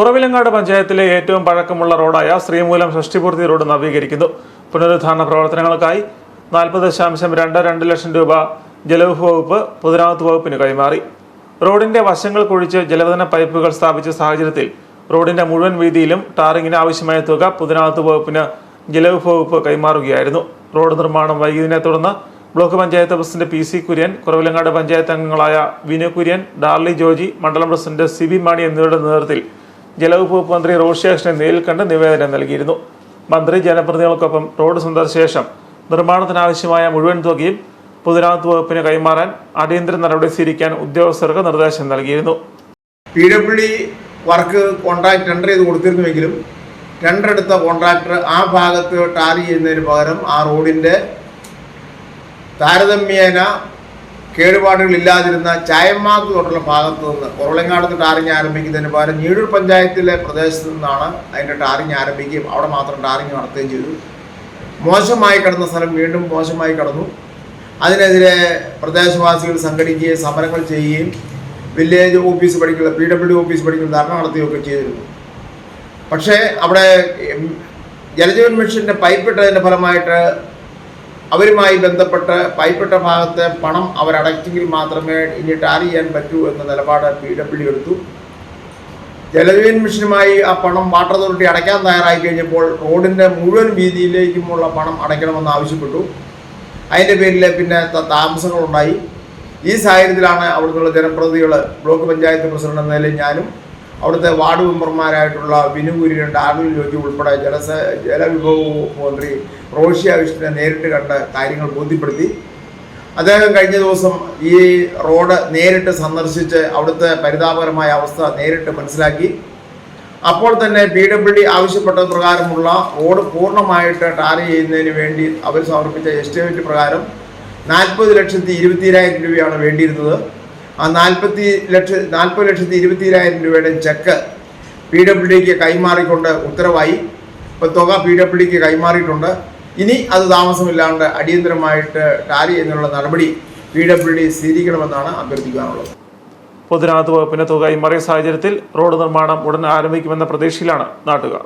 കുറവിലങ്ങാട് പഞ്ചായത്തിലെ ഏറ്റവും പഴക്കമുള്ള റോഡായ ശ്രീമൂലം ഷഷ്ടിപൂർത്തി റോഡ് നവീകരിക്കുന്നു. പുനരുദ്ധാരണ പ്രവർത്തനങ്ങൾക്കായി നാൽപ്പത് ദശാംശം രണ്ട് രണ്ട് ലക്ഷം രൂപ ജലവിഭവ വകുപ്പ് പൊതുമരാമത്ത് വകുപ്പിന് കൈമാറി. റോഡിന്റെ വശങ്ങൾ കുഴിച്ച് ജലവിതരണ പൈപ്പുകൾ സ്ഥാപിച്ച സാഹചര്യത്തിൽ റോഡിന്റെ മുഴുവൻ വീതിയിലും ടാറിങ്ങിന് ആവശ്യമായ തുക പൊതുമരാമത്ത് വകുപ്പിന് ജലവിഭവ വകുപ്പ് കൈമാറുകയായിരുന്നു. റോഡ് നിർമ്മാണം വൈകിയതിനെ തുടർന്ന് block panchayat president P C Kurian Kuravilangad panchayat അംഗങ്ങളായ വിനു കുര്യൻ ഡാർലി ജോജി മണ്ഡലം പ്രസിഡന്റ് സി ബി മാണി എന്നിവരുടെ നേതൃത്വത്തിൽ ജലവകുപ്പ് മന്ത്രി റോഷി അകൃഷ്ണനെ നേരിൽ കണ്ട് നിവേദനം നൽകിയിരുന്നു. മന്ത്രി ജനപ്രതിനിധികൾക്കൊപ്പം റോഡ് സന്ദർശിച്ച ശേഷം നിർമ്മാണത്തിനാവശ്യമായ മുഴുവൻ തുകയും പൊതുമരാമത്ത് വകുപ്പിന് കൈമാറാൻ അടിയന്തര നടപടി സ്വീകരിക്കാൻ ഉദ്യോഗസ്ഥർക്ക് നിർദ്ദേശം നൽകിയിരുന്നു. P W work contract tender ചെയ്ത് കൊടുത്തിരുന്നുവെങ്കിലും ടെൻഡർ എടുത്ത കോൺട്രാക്ടർ ആ ഭാഗത്ത് ടാർ ചെയ്യുന്നതിന് പകരം ആ റോഡിന്റെ താരതമ്യേന കേടുപാടുകളില്ലാതിരുന്ന ചായമാക്ക് തൊട്ടുള്ള ഭാഗത്തു നിന്ന് ഉരുളങ്ങാടത്ത് ടാറിങ് ആരംഭിക്കുന്നതിന് പകരം ഞീഴൂർ പഞ്ചായത്തിലെ പ്രദേശത്ത് നിന്നാണ് അതിന്റെ ടാറിങ് ആരംഭിക്കുകയും അവിടെ മാത്രം ടാറിങ് നടത്തുകയും ചെയ്തു. മോശമായി കിടന്ന സ്ഥലം വീണ്ടും മോശമായി കടന്നു. അതിനെതിരെ പ്രദേശവാസികൾ സംഘടിക്കുകയും സമരങ്ങൾ ചെയ്യുകയും വില്ലേജ് ഓഫീസ് പഠിക്കുന്ന പി ഡബ്ല്യു ഓഫീസ് പഠിക്കുന്ന ധാരണ നടത്തുകയൊക്കെ ചെയ്തിരുന്നു. പക്ഷേ അവിടെ ജലജീവൻ മിഷന്റെ പൈപ്പിട്ടതിന്റെ ഫലമായിട്ട് അവരുമായി ബന്ധപ്പെട്ട് പൈപ്പിട്ട ഭാഗത്തെ പണം അവരടച്ചെങ്കിൽ മാത്രമേ ഇനി ടാലി ചെയ്യാൻ പറ്റൂ എന്ന നിലപാട് പി ഡബ്ല്യു എടുത്തു. ജലജീവൻ മിഷനുമായി ആ പണം വാട്ടർ അതോറിറ്റി അടയ്ക്കാൻ തയ്യാറായി കഴിഞ്ഞപ്പോൾ റോഡിന്റെ മുഴുവൻ വീതിയിലേക്കുമുള്ള പണം അടയ്ക്കണമെന്ന് ആവശ്യപ്പെട്ടു. അതിന്റെ പേരിൽ പിന്നെ താമസങ്ങളുണ്ടായി. ഈ സാഹചര്യത്തിലാണ് അവിടുത്തെ ജനപ്രതിനിധികൾ ബ്ലോക്ക് പഞ്ചായത്ത് പ്രസിഡന്റ് എന്ന നിലയിൽ ഞാനും അവിടുത്തെ വാർഡ് മെമ്പർമാരായിട്ടുള്ള വിനു കുര്യൻ ജോജി ഉൾപ്പെടെ ജലസ ജലവിഭവ മന്ത്രി റോഷി ആവശ്യത്തിനെ നേരിട്ട് കണ്ട് കാര്യങ്ങൾ ബോധ്യപ്പെടുത്തി. അദ്ദേഹം കഴിഞ്ഞ ദിവസം ഈ റോഡ് നേരിട്ട് സന്ദർശിച്ച് അവിടുത്തെ പരിതാപകരമായ അവസ്ഥ നേരിട്ട് മനസ്സിലാക്കി. അപ്പോൾ തന്നെ പി ഡബ്ല്യു ഡി ആവശ്യപ്പെട്ടത് പ്രകാരമുള്ള റോഡ് പൂർണമായിട്ട് ടാർ ചെയ്യുന്നതിന് വേണ്ടി അവർ സമർപ്പിച്ച എസ്റ്റിമേറ്റ് പ്രകാരം നാൽപ്പത് ലക്ഷത്തി ഇരുപത്തിരായിരം രൂപയാണ് വേണ്ടിയിരുന്നത്. ആ നാൽപ്പത്തി ലക്ഷ നാൽപ്പത് ലക്ഷത്തി ഇരുപത്തിരായിരം രൂപയുടെ ചെക്ക് പി ഡബ്ല്യു ഡിക്ക് കൈമാറിക്കൊണ്ട് ഉത്തരവായി. ഇപ്പോൾ തുക പി ഡബ്ല്യു ഡിക്ക് കൈമാറിയിട്ടുണ്ട്. ഇനി അത് താമസമില്ലാണ്ട് അടിയന്തരമായിട്ട് ടാലി എന്നുള്ള നടപടി പി ഡബ്ല്യു ഡി സ്വീകരിക്കണമെന്നാണ് അഭ്യർത്ഥിക്കാനുള്ളത്. പൊതുമരാമത്ത് വകുപ്പിന് തുക കൈമാറിയ സാഹചര്യത്തിൽ റോഡ് നിർമ്മാണം ഉടൻ ആരംഭിക്കുമെന്ന പ്രതീക്ഷയിലാണ് നാട്ടുകാർ.